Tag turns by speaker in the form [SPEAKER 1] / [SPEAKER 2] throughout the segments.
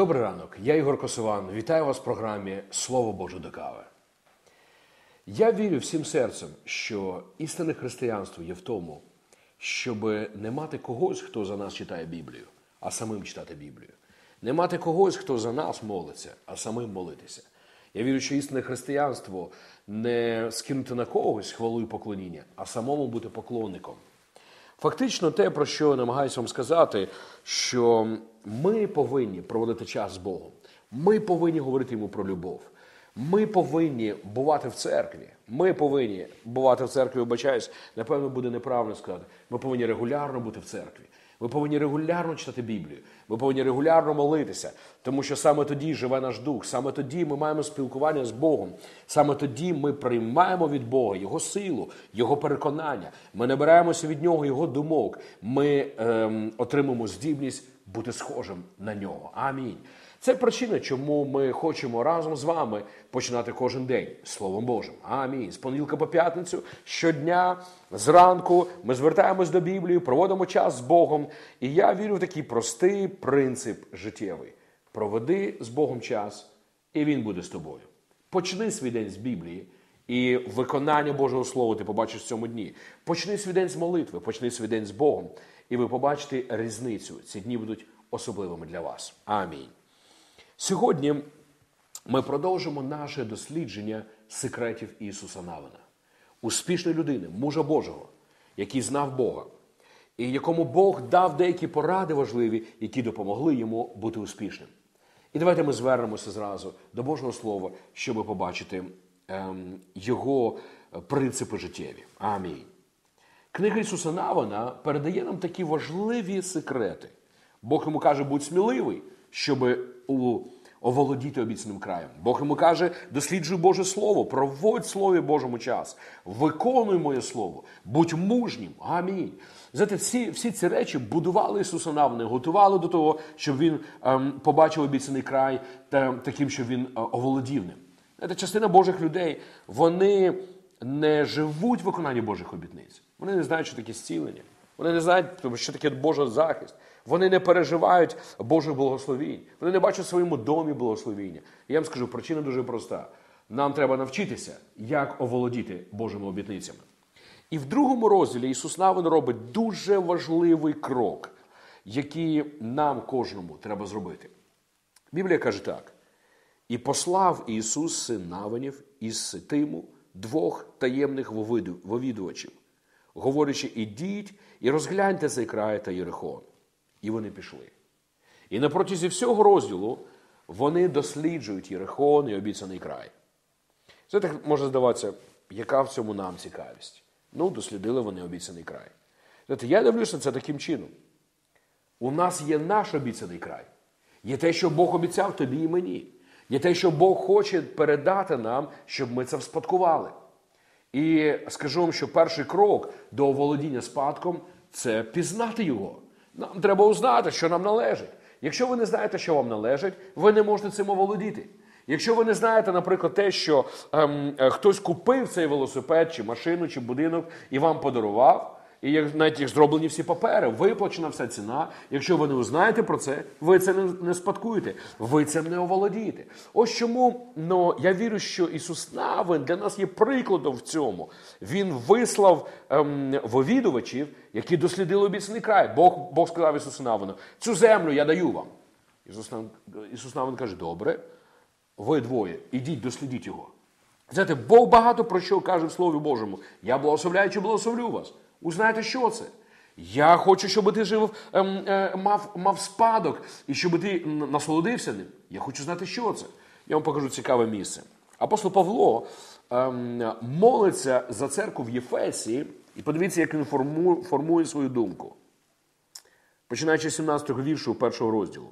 [SPEAKER 1] Добрий ранок, я Ігор Косован. Вітаю вас в програмі Слово Боже до кави. Я вірю всім серцем, що істинне християнство є в тому, щоб не мати когось, хто за нас читає Біблію, а самим читати Біблію. Не мати когось, хто за нас молиться, а самим молитися. Я вірю, що істинне християнство не скинути на когось хвалу і поклоніння, а самому бути поклонником. Фактично, те, про що я намагаюся вам сказати, що ми повинні проводити час з Богом. Ми повинні говорити йому про любов. Ми повинні бувати в церкві. Ми повинні бувати в церкві, вибачаюсь, напевно, буде неправильно сказати. Ми повинні регулярно бути в церкві. Ми повинні регулярно читати Біблію. Ми повинні регулярно молитися, тому що саме тоді живе наш дух, саме тоді ми маємо спілкування з Богом. Саме тоді ми приймаємо від Бога Його силу, Його переконання. Ми набираємося від нього Його думок. Ми ем, отримуємо здібність бути схожим на нього. Амінь. Це причина, чому ми хочемо разом з вами починати кожен день Словом Божим. Амінь. З понеділка по п'ятницю щодня зранку ми звертаємось до Біблії, проводимо час з Богом. І я вірю в такий простий принцип життєвий: проведи з Богом час, і Він буде з тобою. Почни свій день з Біблії. І виконання Божого Слова ти побачиш в цьому дні. Почни свій день з молитви, почни свій день з Богом, і ви побачите різницю. Ці дні будуть особливими для вас. Амінь. Сьогодні ми продовжимо наше дослідження секретів Ісуса Навина, успішної людини, мужа Божого, який знав Бога, і якому Бог дав деякі поради важливі, які допомогли йому бути успішним. І давайте ми звернемося зразу до Божого Слова, щоб побачити ем, його принципи життєві. Амінь. Книга Ісуса Навина передає нам такі важливі секрети. Бог йому каже, будь сміливий, щоб у, оволодіти обіцяним краєм. Бог йому каже, досліджуй Боже Слово, проводь Слові Божому час, виконуй моє Слово, будь мужнім. Амінь. Знаєте, всі, всі ці речі будували Ісуса Навини, готували до того, щоб він ем, побачив обіцяний край та, таким, щоб він е, оволодів ним. Знаєте, частина Божих людей, вони не живуть в виконанні Божих обітниць. Вони не знають, що таке зцілення. Вони не знають, що таке Божий захист. Вони не переживають Божих благословінь. Вони не бачать в своєму домі благословіння. Я вам скажу, причина дуже проста. Нам треба навчитися, як оволодіти Божими обітницями. І в другому розділі Ісус Навин робить дуже важливий крок, який нам кожному треба зробити. Біблія каже так: і послав Ісус син Навинів із Ситиму двох таємних вовідувачів, говорячи, ідіть і розгляньте цей край та Єрихон. І вони пішли. І на протязі всього розділу вони досліджують Єрихон і обіцяний край. Це так може здаватися, яка в цьому нам цікавість? Ну, дослідили вони обіцяний край. Знаєте, Я дивлюся це таким чином. У нас є наш обіцяний край. Є те, що Бог обіцяв тобі і мені. Є те, що Бог хоче передати нам, щоб ми це вспадкували. І скажу вам, що перший крок до оволодіння спадком це пізнати його. Нам треба узнати, що нам належить. Якщо ви не знаєте, що вам належить, ви не можете цим оволодіти. Якщо ви не знаєте, наприклад, те, що ем, хтось купив цей велосипед, чи машину, чи будинок і вам подарував, і як навіть зроблені всі папери, виплачена вся ціна. Якщо ви не узнаєте про це, ви це не, не спадкуєте, ви цим не оволодієте. Ось чому ну, я вірю, що Ісус Навин для нас є прикладом в цьому. Він вислав ем, вовідувачів, які дослідили обіцяний край. Бог Бог сказав Ісусу Навину, цю землю я даю вам. Ісус, Ісус Навин каже, добре, ви двоє, ідіть, дослідіть його. Знаєте, Бог багато про що каже в Слові Божому. Я благословляю чи благословлю вас. Узнаєте, що це? Я хочу, щоб ти жив, ем, е, мав мав спадок і щоб ти насолодився ним. Я хочу знати, що це. Я вам покажу цікаве місце. Апостол Павло ем, молиться за церкву в Єфесі, і подивіться, як він формує, формує свою думку. Починаючи з 17-го віршу першого розділу.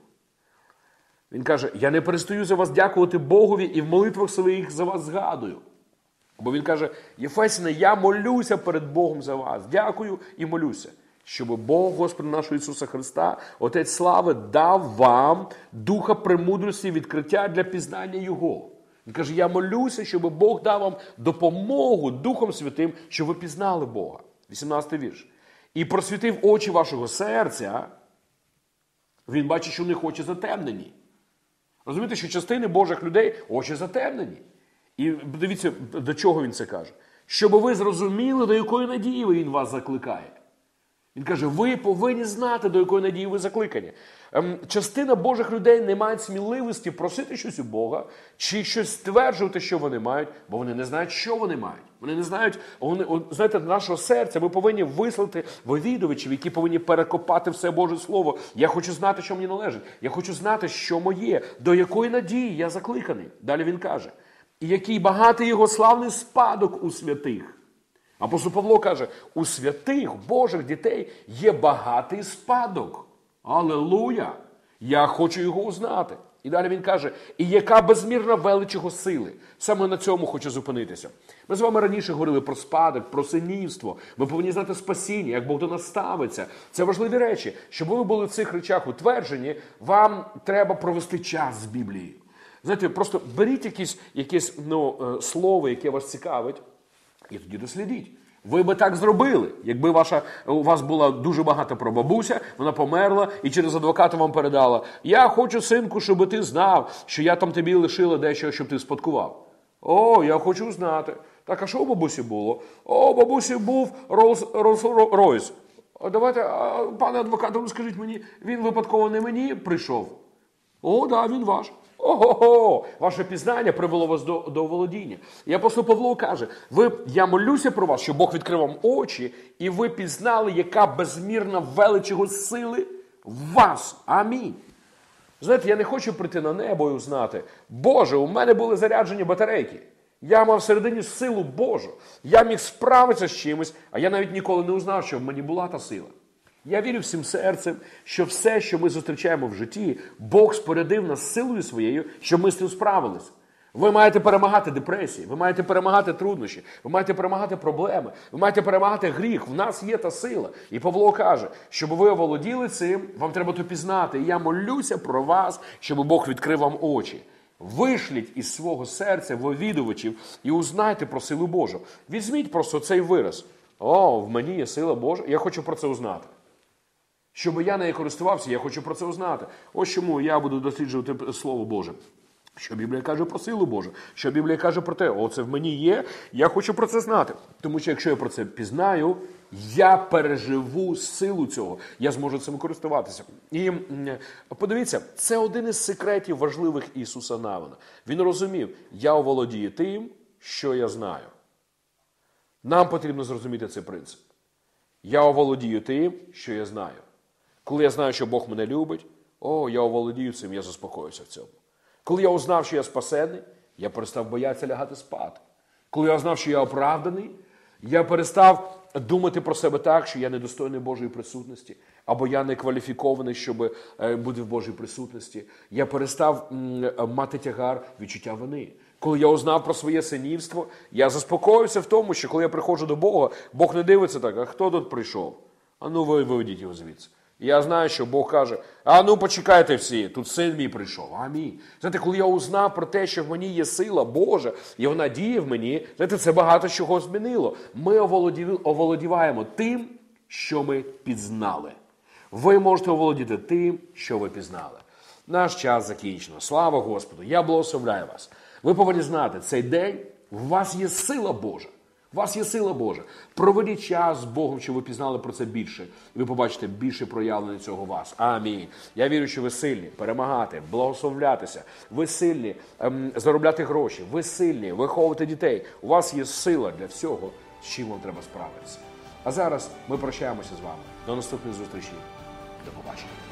[SPEAKER 1] Він каже: Я не перестаю за вас дякувати Богові і в молитвах своїх за вас згадую. Бо він каже: Єфесіне, я молюся перед Богом за вас. Дякую і молюся, щоб Бог, Господа нашого Ісуса Христа, Отець Слави, дав вам духа премудрості, відкриття для пізнання Його. Він каже: Я молюся, щоб Бог дав вам допомогу Духом Святим, щоб ви пізнали Бога. 18 вірш. І просвітив очі вашого серця. Він бачить, що в них очі затемнені. Розумієте, що частини Божих людей очі затемнені. І дивіться, до чого він це каже. Щоб ви зрозуміли, до якої надії він вас закликає. Він каже: ви повинні знати, до якої надії ви закликані. Ем, частина Божих людей не мають сміливості просити щось у Бога чи щось стверджувати, що вони мають, бо вони не знають, що вони мають. Вони не знають, вони знаєте, нашого серця. Ми повинні вислати вивідувачів, які повинні перекопати все Боже Слово. Я хочу знати, що мені належить. Я хочу знати, що моє, до якої надії я закликаний. Далі він каже: і який багатий його славний спадок у святих. Апостол Павло каже: у святих Божих дітей є багатий спадок. Алелуя! Я хочу його узнати. І далі він каже, і яка безмірна велич його сили. Саме на цьому хочу зупинитися. Ми з вами раніше говорили про спадок, про синівство. Ми повинні знати спасіння, як Бог до нас ставиться. Це важливі речі. Щоб ви були в цих речах утверджені, вам треба провести час з Біблією. Знаєте, просто беріть якісь, якесь ну, е, слово, яке вас цікавить, і тоді дослідіть. Ви би так зробили, якби ваша у вас була дуже багата прабабуся, вона померла і через адвоката вам передала: Я хочу, синку, щоб ти знав, що я там тобі лишила дещо, щоб ти спадкував. О, я хочу знати. Так, а що у бабусі було? О, бабусі був Ролс Ройс. Давайте, пане адвокате, ну скажіть мені, він випадково не мені прийшов. О, да, він ваш. Ого, ваше пізнання привело вас до до володіння. І апостол Павло каже: ви, я молюся про вас, щоб Бог відкрив вам очі, і ви пізнали, яка безмірна велич його сили в вас. Амінь. Знаєте, я не хочу прийти на небо і узнати, Боже, у мене були заряджені батарейки. Я мав всередині силу Божу. Я міг справитися з чимось, а я навіть ніколи не узнав, що в мені була та сила. Я вірю всім серцем, що все, що ми зустрічаємо в житті, Бог спорядив нас силою своєю, щоб ми з цим справилися. Ви маєте перемагати депресії, ви маєте перемагати труднощі, ви маєте перемагати проблеми, ви маєте перемагати гріх. В нас є та сила. І Павло каже, щоб ви оволоділи цим, вам треба то пізнати. І я молюся про вас, щоб Бог відкрив вам очі. Вишліть із свого серця вовідувачів і узнайте про силу Божу. Візьміть просто цей вираз. О, в мені є сила Божа, я хочу про це узнати. Щоб я нею користувався, я хочу про це узнати. Ось чому я буду досліджувати Слово Боже. Що Біблія каже про силу Божу, що Біблія каже про те, оце в мені є, я хочу про це знати. Тому що якщо я про це пізнаю, я переживу силу цього, я зможу цим користуватися. І подивіться, це один із секретів важливих Ісуса Навина. Він розумів, я оволодію тим, що я знаю. Нам потрібно зрозуміти цей принцип. Я оволодію тим, що я знаю. Коли я знаю, що Бог мене любить, о, я оволодію цим, я заспокоюся в цьому. Коли я узнав, що я спасений, я перестав боятися лягати спати. Коли я узнав, що я оправданий, я перестав думати про себе так, що я недостойний Божої присутності, або я не кваліфікований, щоб е, бути в Божій присутності. Я перестав мати тягар відчуття вини. Коли я узнав про своє синівство, я заспокоївся в тому, що коли я приходжу до Бога, Бог не дивиться так, а хто тут прийшов? А ну ви виведіть його звідси. Я знаю, що Бог каже: а ну почекайте всі, тут син мій прийшов. Амінь. Знаєте, коли я узнав про те, що в мені є сила Божа, і вона діє в мені, знаєте, це багато чого змінило. Ми оволодіваємо тим, що ми пізнали. Ви можете оволодіти тим, що ви пізнали. Наш час закінчено. Слава Господу! Я благословляю вас. Ви повинні знати, цей день у вас є сила Божа. У вас є сила Божа. Проведіть час з Богом, щоб ви пізнали про це більше. І ви побачите більше проявлення цього вас. Амінь. Я вірю, що ви сильні перемагати, благословлятися. Ви сильні ем, заробляти гроші. Ви сильні виховувати дітей. У вас є сила для всього, з чим вам треба справитися. А зараз ми прощаємося з вами. До наступної зустрічі. До побачення.